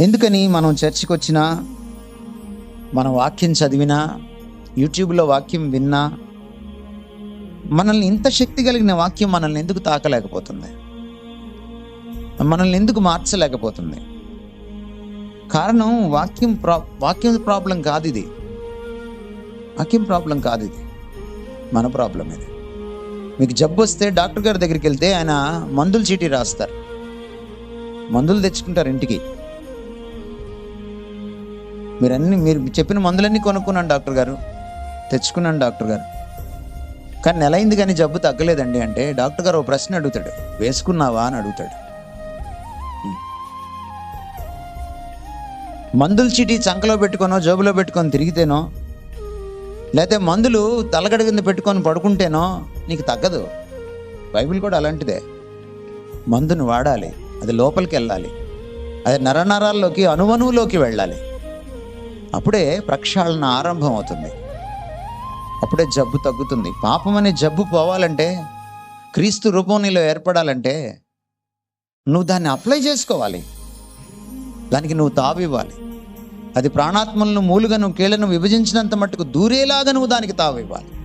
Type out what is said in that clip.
ఎందుకని మనం చర్చికి వచ్చినా మన వాక్యం చదివినా యూట్యూబ్లో వాక్యం విన్నా మనల్ని ఇంత శక్తి కలిగిన వాక్యం మనల్ని ఎందుకు తాకలేకపోతుంది? మనల్ని ఎందుకు మార్చలేకపోతుంది? కారణం వాక్యం ప్రా వాక్యం ప్రాబ్లం కాదు ఇది వాక్యం ప్రాబ్లం కాదు ఇది మన ప్రాబ్లం ఇది మీకు జబ్బు వస్తే డాక్టర్ గారి దగ్గరికి వెళ్తే ఆయన మందులు చీటీ రాస్తారు. మందులు తెచ్చుకుంటారు ఇంటికి. మీరు అన్ని మీరు చెప్పిన మందులన్నీ కొనుక్కున్నాను డాక్టర్ గారు. తెచ్చుకున్నాను డాక్టర్ గారు. కానీ నెల అయింది కానీ జబ్బు తగ్గలేదండి అంటే డాక్టర్ గారు ఓ ప్రశ్న అడుగుతాడు. వేసుకున్నావా అని అడుగుతాడు. మందుల చీటీ చంకలో పెట్టుకొనో జోబులో పెట్టుకొని తిరిగితేనో లేకపోతే మందులు తలగడ కింద పెట్టుకొని పడుకుంటేనో నీకు తగ్గదు. బైబిల్ కూడా అలాంటిదే. మందును వాడాలి అది లోపలికి వెళ్ళాలి. అది నరనరాల్లోకి అణువణువులోకి వెళ్ళాలి. అప్పుడే ప్రక్షాళన ఆరంభం అవుతుంది అప్పుడే జబ్బు తగ్గుతుంది. పాపం అనే జబ్బు పోవాలంటే క్రీస్తు రూపం నీలో ఏర్పడాలంటే నువ్వు దాన్ని అప్లై చేసుకోవాలి. దానికి నువ్వు తావివ్వాలి అది ప్రాణాత్మలను మూలుగా నువ్వు కీళ్ళను విభజించినంత మట్టుకు దూరేలాగా నువ్వు దానికి తావివ్వాలి